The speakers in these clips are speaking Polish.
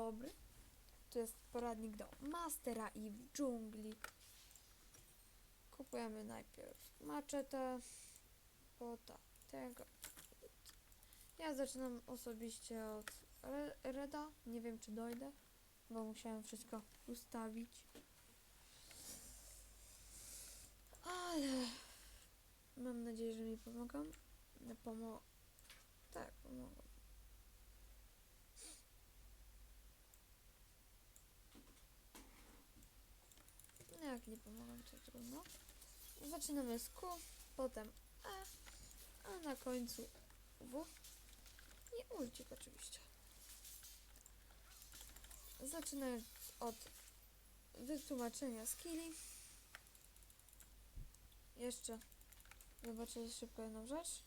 dobry. To jest poradnik do Mastera i w dżungli. Kupujemy najpierw maczetę, pota tego. Ja zaczynam osobiście od Re- Reda. Nie wiem czy dojdę, bo musiałem wszystko ustawić. Ale mam nadzieję, że mi pomogą. Pomo... Tak, pomogą. No jak nie pomogą, to trudno. Zaczynamy z Q, potem E, a na końcu W. I ulcik oczywiście. Zaczynając od wytłumaczenia skilli. Jeszcze zobaczę szybko jedną rzecz.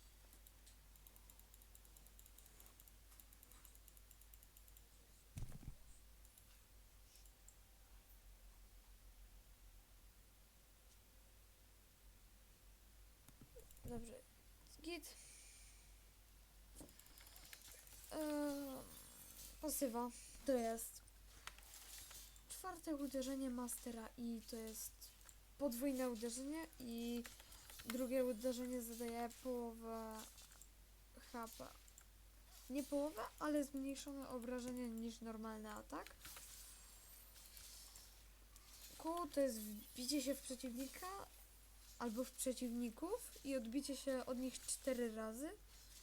Pasywa to jest czwarte uderzenie mastera i to jest podwójne uderzenie i drugie uderzenie zadaje połowę HP. Nie połowę, ale zmniejszone obrażenia niż normalny atak. Q to jest wbicie się w przeciwnika albo w przeciwników i odbicie się od nich cztery razy.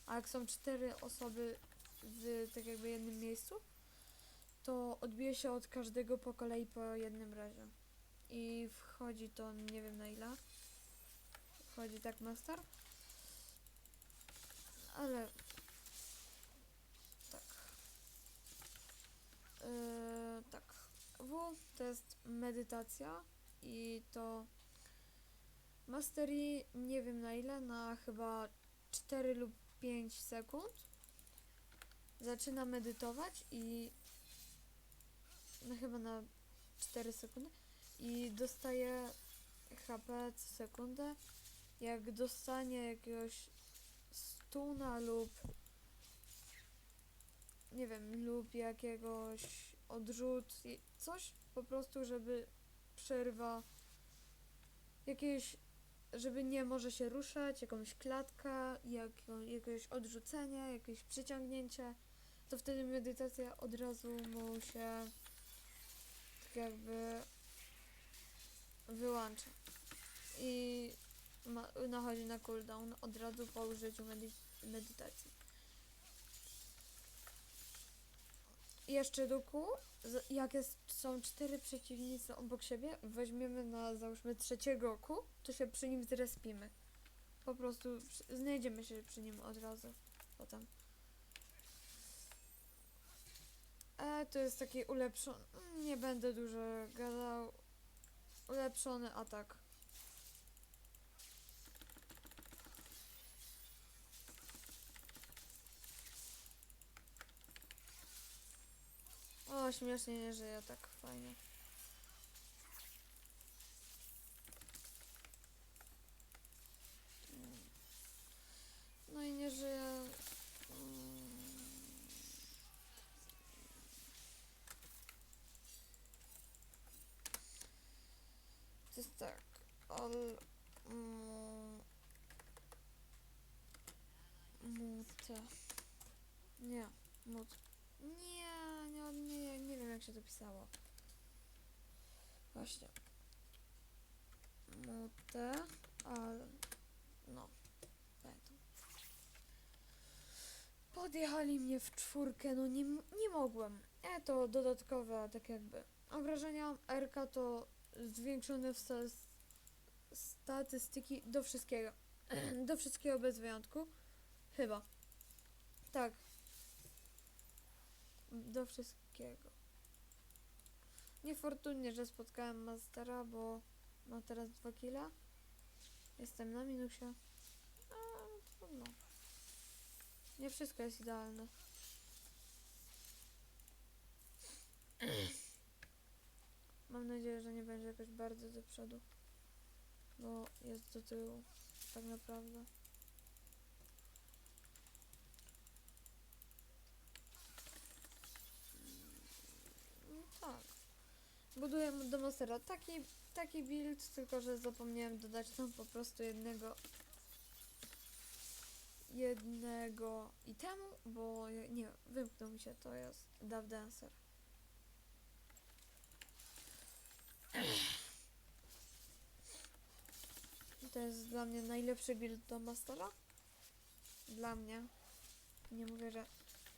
A jak są cztery osoby w tak jakby jednym miejscu, to odbije się od każdego po kolei po jednym razie. I wchodzi to nie wiem na ile. Wchodzi tak master. Ale tak. Yy, tak. W to jest medytacja i to Mastery nie wiem na ile, na chyba 4 lub 5 sekund. Zaczyna medytować i no chyba na 4 sekundy i dostaje HP co sekundę. Jak dostanie jakiegoś stuna lub nie wiem, lub jakiegoś odrzut, coś po prostu, żeby przerwa jakieś, żeby nie może się ruszać, jakąś klatkę, jako, jakieś odrzucenie, jakieś przyciągnięcie, to wtedy medytacja od razu mu się tak jakby wyłącza. I ma, nachodzi na cooldown od razu po użyciu medy, medytacji. Jeszcze do kół, jak jest, są cztery przeciwnicy obok siebie, weźmiemy na załóżmy trzeciego kół, to się przy nim zrespimy. Po prostu znajdziemy się przy nim od razu potem. E, to jest taki ulepszony, nie będę dużo gadał, ulepszony atak. O, śmiesznie nie żyje tak fajnie. Mm. No i nie żyje. mm. To jest tak. Al. Mm, mute. Nie, mut. Nie, nie, nie, nie wiem jak się to pisało. Właśnie. Mute, al. No. Pamiętam. Podjechali mnie w czwórkę, no nie, nie mogłem. E, to dodatkowe, tak jakby. Obrażenia RK to zwiększone w sta statystyki do wszystkiego. do wszystkiego bez wyjątku. Chyba. Tak. Do wszystkiego. Niefortunnie, że spotkałem Mastera, bo ma teraz dwa killa. Jestem na minusie. A, trudno. Nie wszystko jest idealne. Mam nadzieję, że nie będzie jakoś bardzo do przodu. Bo jest do tyłu. Tak naprawdę. Buduję do Monstera taki, taki build, tylko że zapomniałem dodać tam po prostu jednego jednego itemu, bo nie, wymknął mi się, to jest Dove Dancer. To jest dla mnie najlepszy build do Mastera. Dla mnie. Nie mówię, że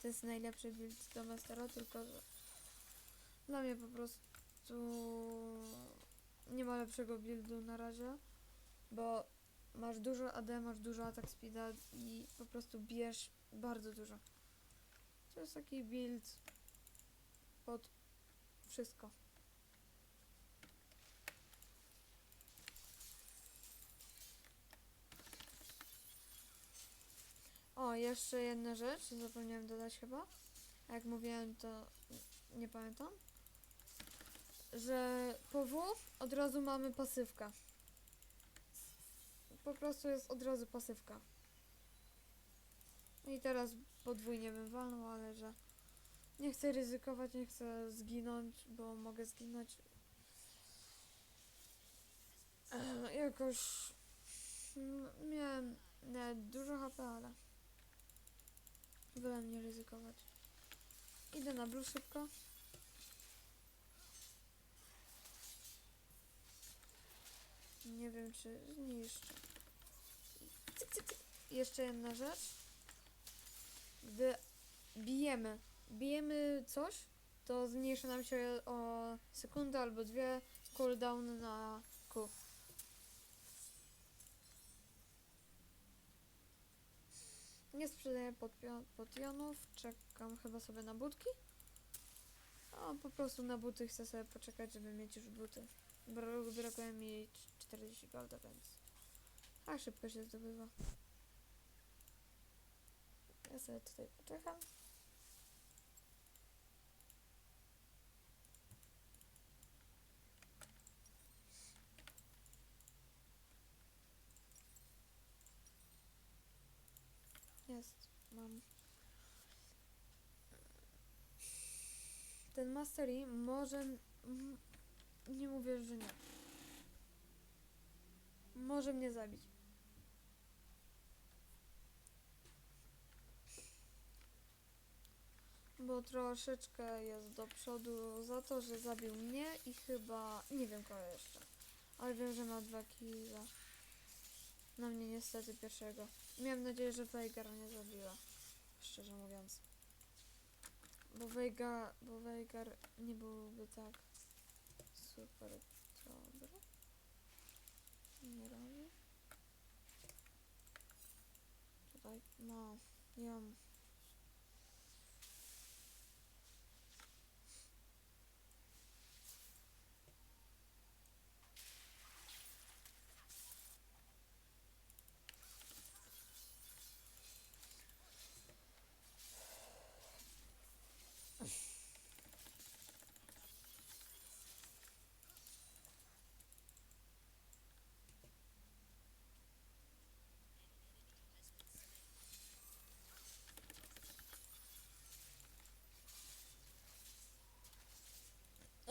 to jest najlepszy build do Mastera, tylko że dla mnie po prostu nie ma lepszego buildu na razie, bo masz dużo AD, masz dużo atak speeda i po prostu bijesz bardzo dużo. To jest taki build pod wszystko. O, jeszcze jedna rzecz, zapomniałem dodać chyba. Jak mówiłem, to nie pamiętam. Że po W od razu mamy pasywka. Po prostu jest od razu pasywka. I teraz podwójnie bym walnął, ale że nie chcę ryzykować, nie chcę zginąć, bo mogę zginąć. Ech, Jakoś mm, miałem nawet dużo HP, ale wolę nie ryzykować. Idę na blue szybko. Nie wiem, czy zniszczę. Cyk, cyk, cyk. Jeszcze jedna rzecz. Gdy bijemy, bijemy coś, to zmniejsza nam się o sekundę albo dwie cooldown na Q. Nie sprzedaję podpionów, czekam chyba sobie na budki. A po prostu na buty chcę sobie poczekać, żeby mieć już buty. Bra- Brakuje mi cz- 40 golda, więc... A szybko się zdobywa. Ja sobie tutaj poczekam. Jest, mam. Ten Mastery może... Nie mówię, że nie. Może mnie zabić. Bo troszeczkę jest do przodu za to, że zabił mnie i chyba... Nie wiem kogo jeszcze. Ale wiem, że ma dwa killa. Na mnie niestety pierwszego. Miałem nadzieję, że Veigar nie zabiła. Szczerze mówiąc. Bo Veigar, bo Veigar nie byłby tak super dobry. Nie robi. Tutaj, no, ją.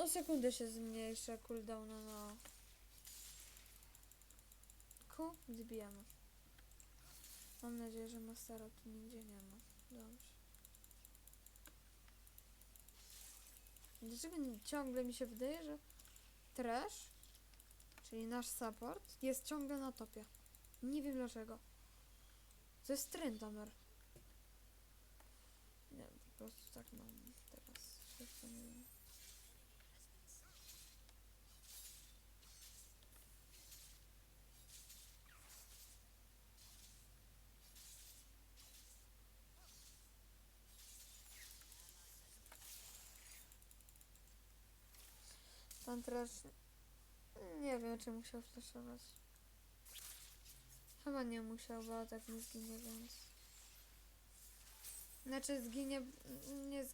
O sekundę się zmniejsza cooldowna na Q, zbijamy. Mam nadzieję, że Mastera tu nigdzie nie ma. Dobrze. Dlaczego ciągle mi się wydaje, że Trash, czyli nasz support, jest ciągle na topie? Nie wiem dlaczego. To jest Trentamer. Nie, po prostu tak mam teraz. Nie wiem. Pan teraz nie wiem, czy musiał flashować. Chyba nie musiał, bo tak nie zginie, więc... Znaczy zginie... Nie,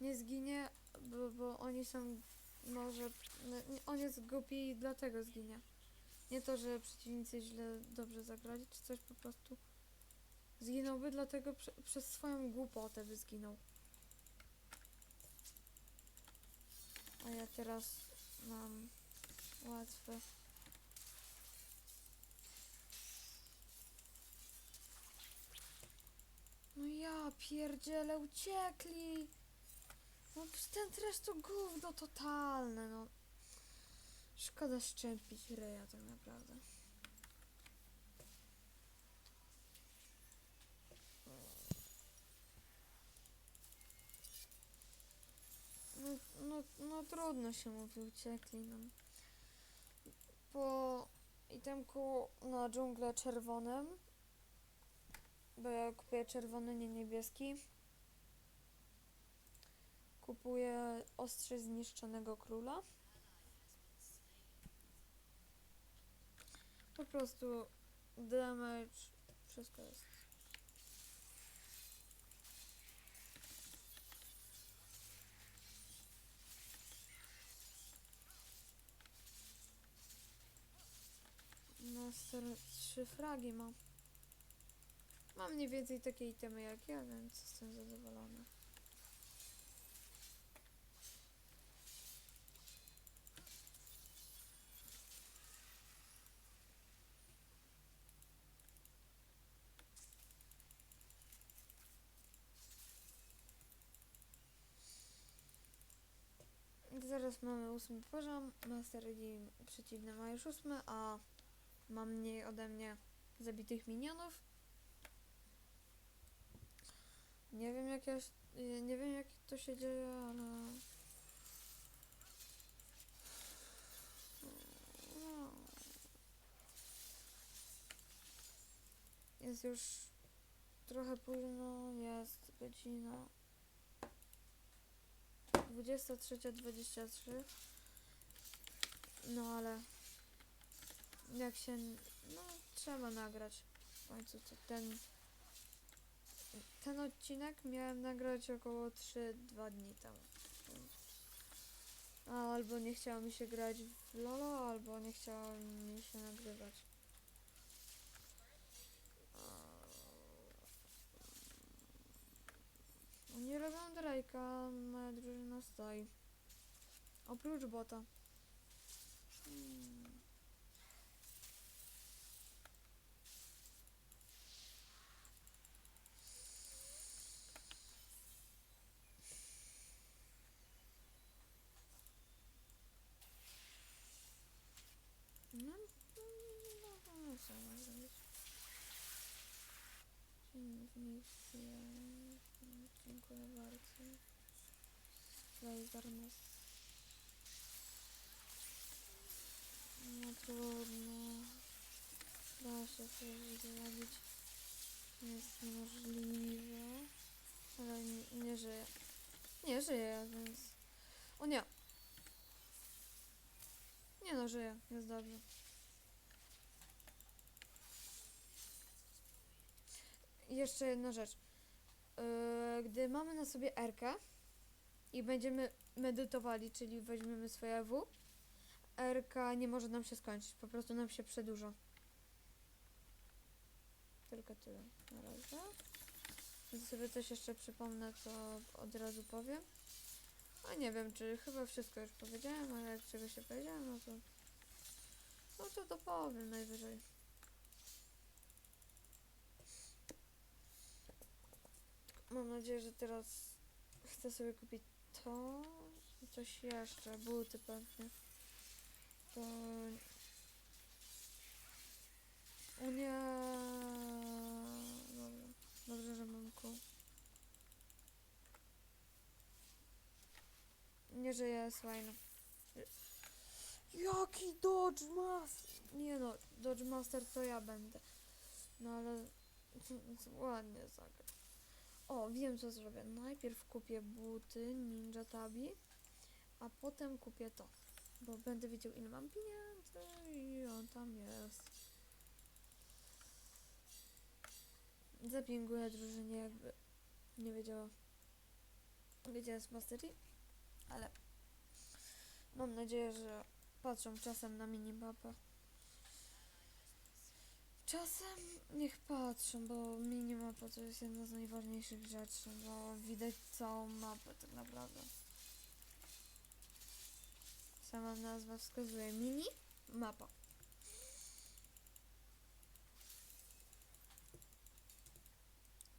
nie zginie, bo, bo oni są... Może... no, On jest głupi i dlatego zginie. Nie to, że przeciwnicy źle, dobrze zagrali, czy coś po prostu... Zginąłby, dlatego prze, przez swoją głupotę by zginął. A ja teraz mam łatwe. No ja pierdziele, uciekli! No ten trash to gówno totalne, no. Szkoda szczępić ryja tak naprawdę. No, no, no trudno się mówi, uciekli nam. Po itemku na dżunglę czerwonym, bo ja kupuję czerwony, nie niebieski. Kupuję ostrze zniszczonego króla. Po prostu damage, wszystko jest. Master trzy fragi ma. Mam mniej więcej takie itemy jak ja, więc jestem zadowolona. Zaraz mamy ósmy poziom. Master i przeciwny ma już ósmy, a ma mniej ode mnie zabitych minionów. Nie wiem jak ja, nie wiem jak to się dzieje, ale jest już trochę późno, jest godzina 23.23 no ale jak się no trzeba nagrać w końcu ten ten odcinek miałem nagrać około 3-2 dni temu A, albo nie chciało mi się grać w Lolo, albo nie chciało mi się nagrywać Oni robią Drake'a, moja drużyna stoi. Oprócz bota. Hmm. No, no, no, no, co mam zrobić? Misję. Dziękuję bardzo. Laser. No trudno. Da się coś zrobić. Jest niemożliwe. Ale nie żyje. Nie żyje, więc... O nie! Nie no, żyje. Jest dobrze. Jeszcze jedna rzecz. Yy, gdy mamy na sobie R-kę i będziemy medytowali, czyli weźmiemy swoje W, R-ka nie może nam się skończyć, po prostu nam się przedłuża. Tylko tyle na razie. Gdy sobie coś jeszcze przypomnę, to od razu powiem. A nie wiem, czy chyba wszystko już powiedziałem, ale jak czegoś się powiedziałem, no to... No to to powiem najwyżej. Mam nadzieję, że teraz chcę sobie kupić to i coś jeszcze, buty pewnie. To... O nie. Dobra. Dobrze, że mam kół. Nie, że jest fajny. Jaki Dodge Master? Nie no, Dodge Master to ja będę. No ale ładnie zagra. O, wiem co zrobię. Najpierw kupię buty Ninja Tabi, a potem kupię to. Bo będę wiedział ile mam pieniędzy i on tam jest. Zapinguję drużynie jakby nie wiedziała gdzie jest Mastery, ale mam nadzieję, że patrzą czasem na minimapę. Czasem niech patrzą, bo minimapa to jest jedna z najważniejszych rzeczy, bo widać całą mapę tak naprawdę. sama nazwa wskazuje. Mini mapa.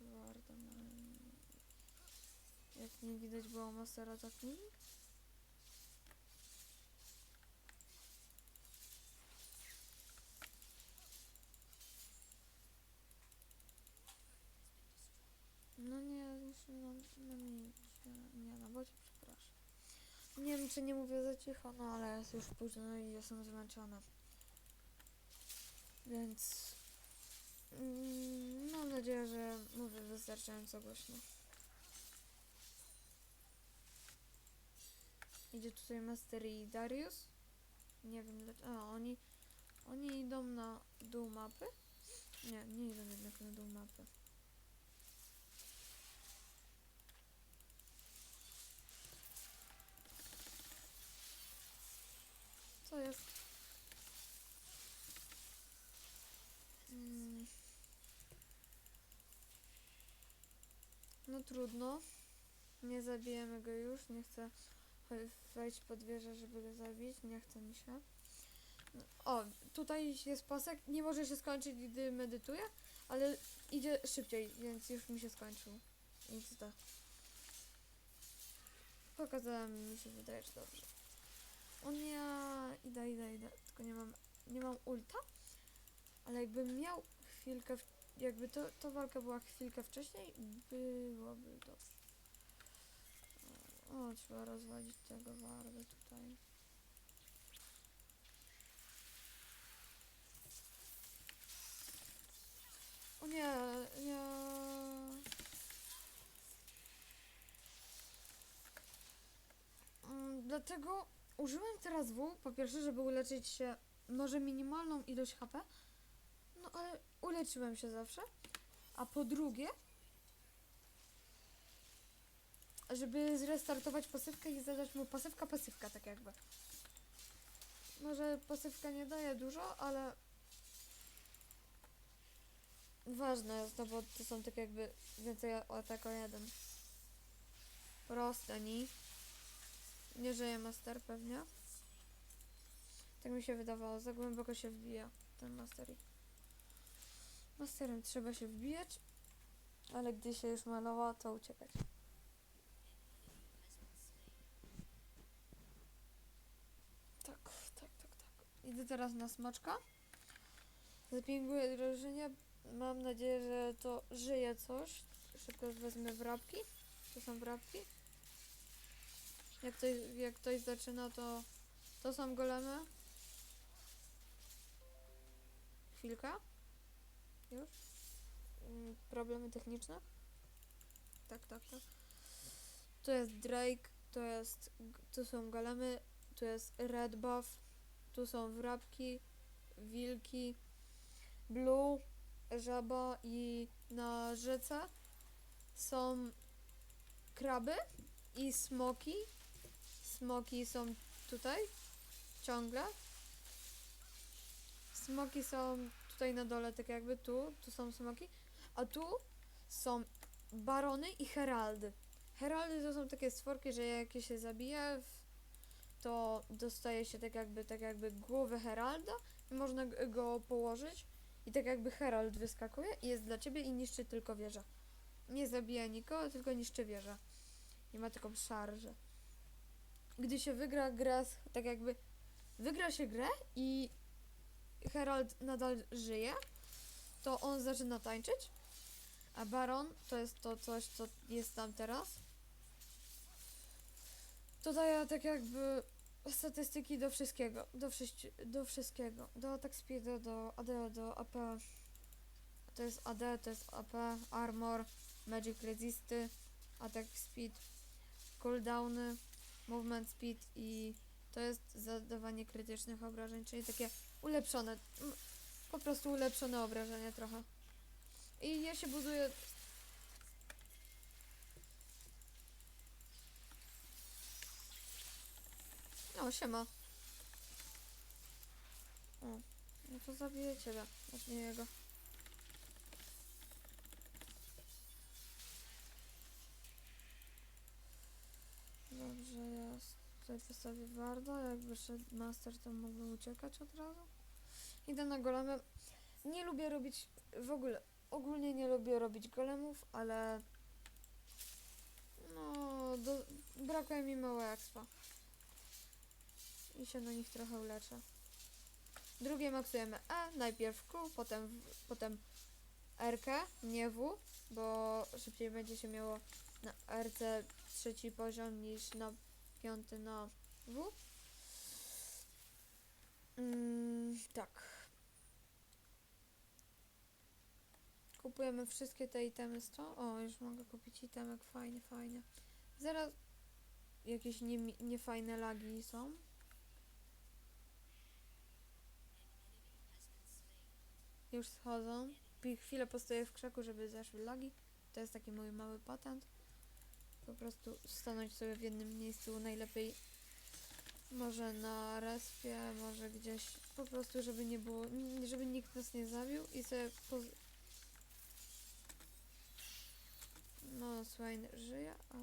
Warto na- Jak nie widać było Mastera Technik. No nie, już na, na micie, nie na bocie, przepraszam. Czy nie mówię za cicho, no ale jest już późno i jestem zmęczona. Więc mm, mam nadzieję, że mówię wystarczająco głośno. Idzie tutaj Master i Darius. Nie wiem dlaczego. A, oni, oni idą na dół mapy? Nie, nie idą jednak na dół mapy. Co jest? Mm. No trudno. Nie zabijemy go już. Nie chcę wejść pod wieżę, żeby go zabić. Nie chce mi się. No, O, tutaj jest pasek. Nie może się skończyć, gdy medytuję, ale idzie szybciej, więc już mi się skończył. Nic to. Pokazałem, mi się wydaje, że dobrze. O nie, idę, idę, idę. Tylko nie mam, nie mam ulta. Ale jakbym miał chwilkę, jakby to, to walka była chwilkę wcześniej, byłoby dobrze. O, trzeba rozwalić tego wardę tutaj. O nie, nie. Mm, Dlatego użyłem teraz W, po pierwsze, żeby uleczyć się może minimalną ilość HP, no ale uleczyłem się zawsze, a po drugie, żeby zrestartować pasywkę i zadać mu pasywka, pasywka, tak jakby. Może pasywka nie daje dużo, ale ważne jest, no bo to są tak jakby więcej atak o jeden. Proste, ni. Nie żyje master pewnie. Tak mi się wydawało, za głęboko się wbija ten masterik. Masterem trzeba się wbijać, ale gdy się już malowa, to uciekać. Tak, tak, tak, tak. Idę teraz na smaczka. Zapinguję drużynie. Mam nadzieję, że to żyje coś. Szybko wezmę wrapki. To są wrapki. Jak ktoś, jak ktoś zaczyna, to to są golemy. Chwilka. Już. Mm, Problemy techniczne. Tak, tak, tak. To jest Drake, to jest, tu są golemy, tu jest Red Buff, tu są wrapki, wilki, Blue, żaba i na rzece są kraby i smoki. Smoki są tutaj ciągle. Smoki są tutaj na dole, tak jakby tu, tu są smoki, a tu są barony i heraldy. Heraldy to są takie stworki, że jak się zabije, w- to dostaje się tak jakby, tak jakby głowę heralda można go położyć i tak jakby herald wyskakuje i jest dla ciebie i niszczy tylko wieżę. Nie zabija nikogo, tylko niszczy wieżę. Nie ma taką szarżę. Gdy się wygra grę, tak jakby wygra się grę i Herald nadal żyje, to on zaczyna tańczyć, a Baron to jest to coś, co jest tam teraz. To daje tak jakby statystyki do wszystkiego, do, wszyści- do wszystkiego, do attack speeda, do AD, do AP. To jest AD, to jest AP, armor, magic resisty, attack speed, cooldowny, movement speed i to jest zadawanie krytycznych obrażeń, czyli takie ulepszone, po prostu ulepszone obrażenia trochę. I ja się buduję. O, siema. O, no to zabiję ciebie, od nie jego. Dobrze jest. Tutaj postawię Warda, jakby szedł Master to mógłby uciekać od razu. Idę na golemy. Nie lubię robić, w ogóle, ogólnie nie lubię robić golemów, ale no, do, brakuje mi mało expa. I się na nich trochę uleczę. Drugie maksujemy E, najpierw Q, potem, potem RK, nie W, bo szybciej będzie się miało na RC trzeci poziom niż na piąty na W. Mm, tak. Kupujemy wszystkie te itemy z to. O, już mogę kupić itemek, fajnie, fajnie. Zaraz jakieś nie, niefajne lagi są. Już schodzą. Chwilę postoję w krzaku, żeby zeszły lagi. To jest taki mój mały patent. Po prostu stanąć sobie w jednym miejscu, najlepiej może na respie, może gdzieś, po prostu żeby nie było, żeby nikt nas nie zabił i sobie poz... No, Swain żyje, a...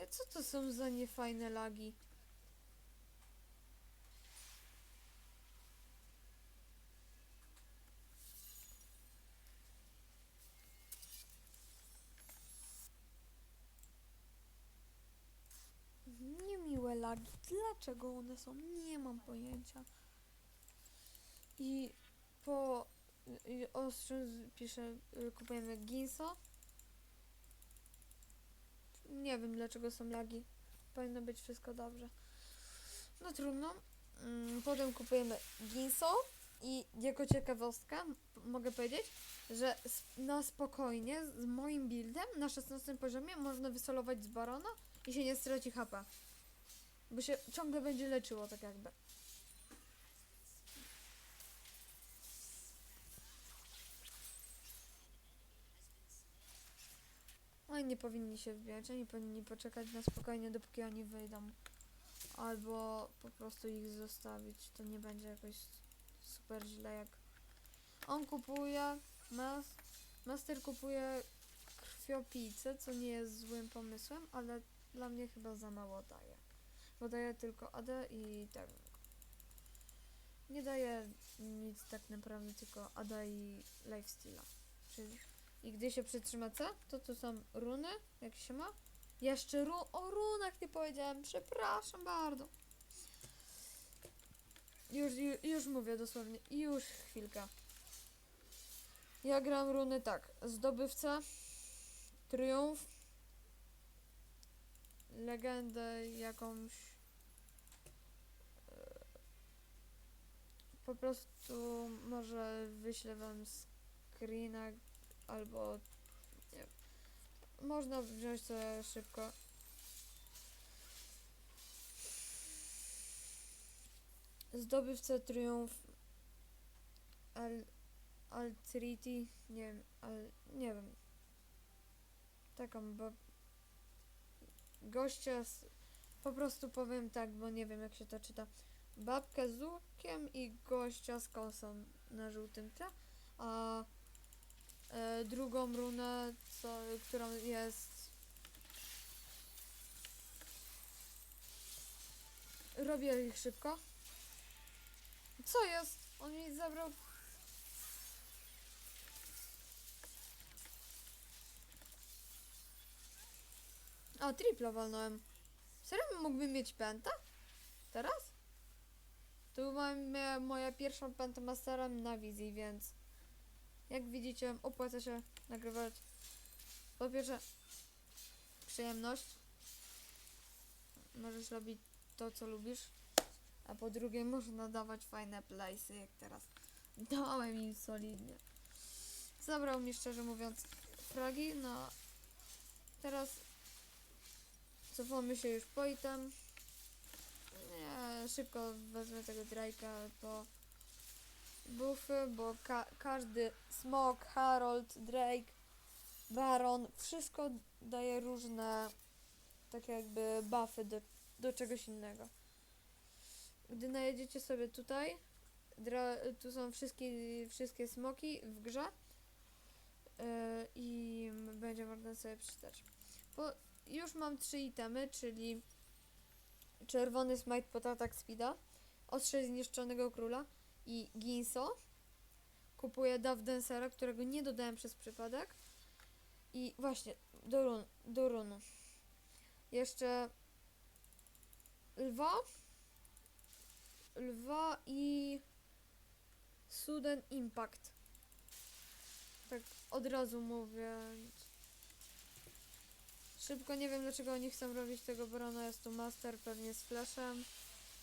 Ja, co to są za niefajne lagi? Lagi. Dlaczego one są? Nie mam pojęcia. I po ostrzu z- pisze, y, kupujemy Ginso. Nie wiem dlaczego są lagi. Powinno być wszystko dobrze. No trudno. Mm, Potem kupujemy Ginso i jako ciekawostkę m- mogę powiedzieć, że na spokojnie z moim buildem na 16 poziomie można wysolować z Barona i się nie straci HP. Bo się ciągle będzie leczyło tak jakby. Oni nie powinni się wbijać, oni powinni poczekać na spokojnie, dopóki oni wyjdą. Albo po prostu ich zostawić. To nie będzie jakoś super źle jak... On kupuje... Mas, master kupuje krwiopijcę, co nie jest złym pomysłem, ale dla mnie chyba za mało daje. Bo daje tylko AD i tak. Nie daje nic tak naprawdę, tylko AD i lifesteala. Czyli i gdy się przytrzyma C, to tu są runy, jak się ma. Jeszcze ru o runach nie powiedziałem, przepraszam bardzo. Już, już, już mówię dosłownie, już chwilkę. Ja gram runy tak, zdobywca, triumf, legendę jakąś. Po prostu może wyślę wam screena albo nie. Można wziąć to szybko. Zdobywca triumf Al Altriti, nie wiem, al, nie wiem. Taką, bo gościa z, po prostu powiem tak, bo nie wiem jak się to czyta. Babkę z łukiem i gościa z kosą na żółtym tle, a e, drugą runę, co, którą jest robię ich szybko. Co jest? On mi zabrał A, tripla walnąłem. Serio mógłbym mieć penta? Teraz? Mam e, moja pierwsza penta masterem na wizji, więc jak widzicie opłaca się nagrywać po pierwsze przyjemność. Możesz robić to, co lubisz. A po drugie można dawać fajne playsy, jak teraz. Dałem im solidnie. Zabrał mi szczerze mówiąc fragi, no teraz cofamy się już po. Nie, szybko wezmę tego Drake'a po buffy, bo ka każdy Smok, Harold, Drake, Baron, wszystko daje różne takie jakby buffy do, do czegoś innego. Gdy najedziecie sobie tutaj, tu są wszystkie, wszystkie smoki w grze yy, i będzie można sobie przeczytać. Po, już mam trzy itemy, czyli czerwony smite pod atak speeda, ostrze zniszczonego króla i Ginso. Kupuję Dav Dancera, którego nie dodałem przez przypadek. I właśnie, do, run, do runu. Jeszcze lwa. Lwa i Sudden Impact. Tak od razu mówię. Szybko, nie wiem dlaczego oni chcą robić tego Barona, jest tu Master, pewnie z Flashem.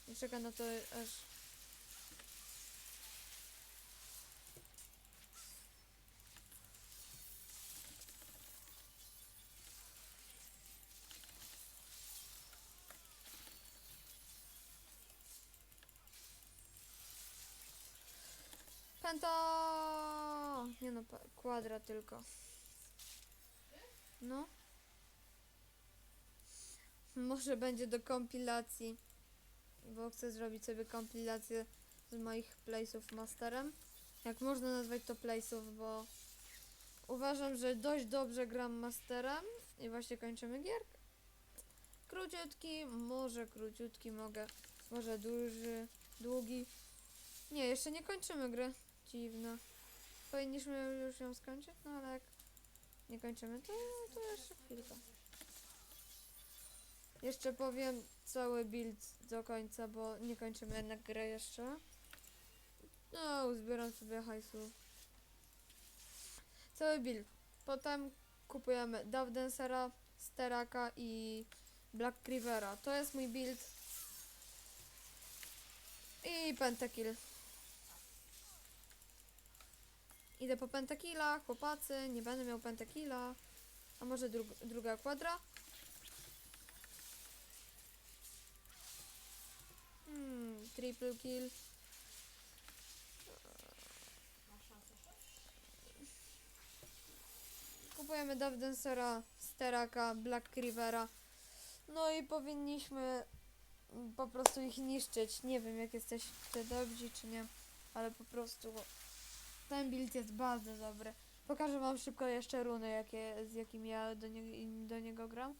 I czeka na to aż... Penta! Nie no, kwadra tylko. No. Może będzie do kompilacji. Bo chcę zrobić sobie kompilację z moich playsów masterem. Jak można nazwać to playsów, bo uważam, że dość dobrze gram masterem. I właśnie kończymy gierkę. Króciutki, może króciutki mogę. Może duży, długi. Nie, jeszcze nie kończymy gry. Dziwne. Powinniśmy już ją skończyć, no ale jak nie kończymy, to, to jeszcze chwilkę. Jeszcze powiem cały build do końca, bo nie kończymy jednak grę jeszcze. No, uzbieram sobie hajsu. Cały build. Potem kupujemy Dav Dancera, Steraka i Black Crivera. To jest mój build. I Pentakill. Idę po pentakilla, chłopacy, nie będę miał pentakilla. A może dru druga kwadra? Hmm, triple kill. Kupujemy Dav Dancera, Steraka, Black Rivera. No i powinniśmy po prostu ich niszczyć. Nie wiem jak jesteście dobrzy czy nie, ale po prostu ten build jest bardzo dobry. Pokażę wam szybko jeszcze runy, jakie, z jakimi ja do, nie, do niego gram.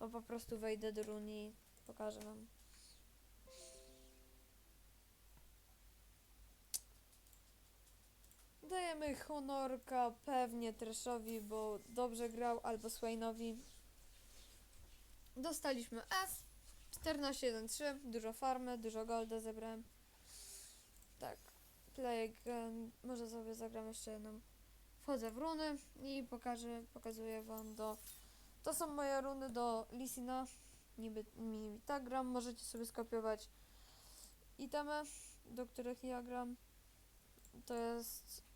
Bo po prostu wejdę do run i pokażę wam. Dajemy honorka pewnie Treshowi, bo dobrze grał, albo Swainowi. Dostaliśmy S. 14.1.3, dużo farmy, dużo golda zebrałem. Tak, play again. Może sobie zagram jeszcze jedną. Wchodzę w runy i pokażę, pokazuję wam do... To są moje runy do Lisina. Niby, niby tak gram. Możecie sobie skopiować itemy, do których ja gram. To jest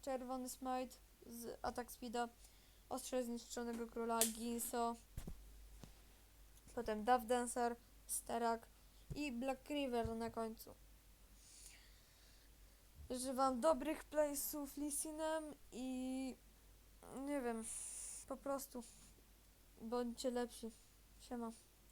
czerwony smite z atak speeda, ostrze zniszczonego króla, Ginso, potem Dav Dancer, Sterak i Black River na końcu. Życzę wam dobrych playsów Lisinem i nie wiem, po prostu bądźcie lepsi. Siema.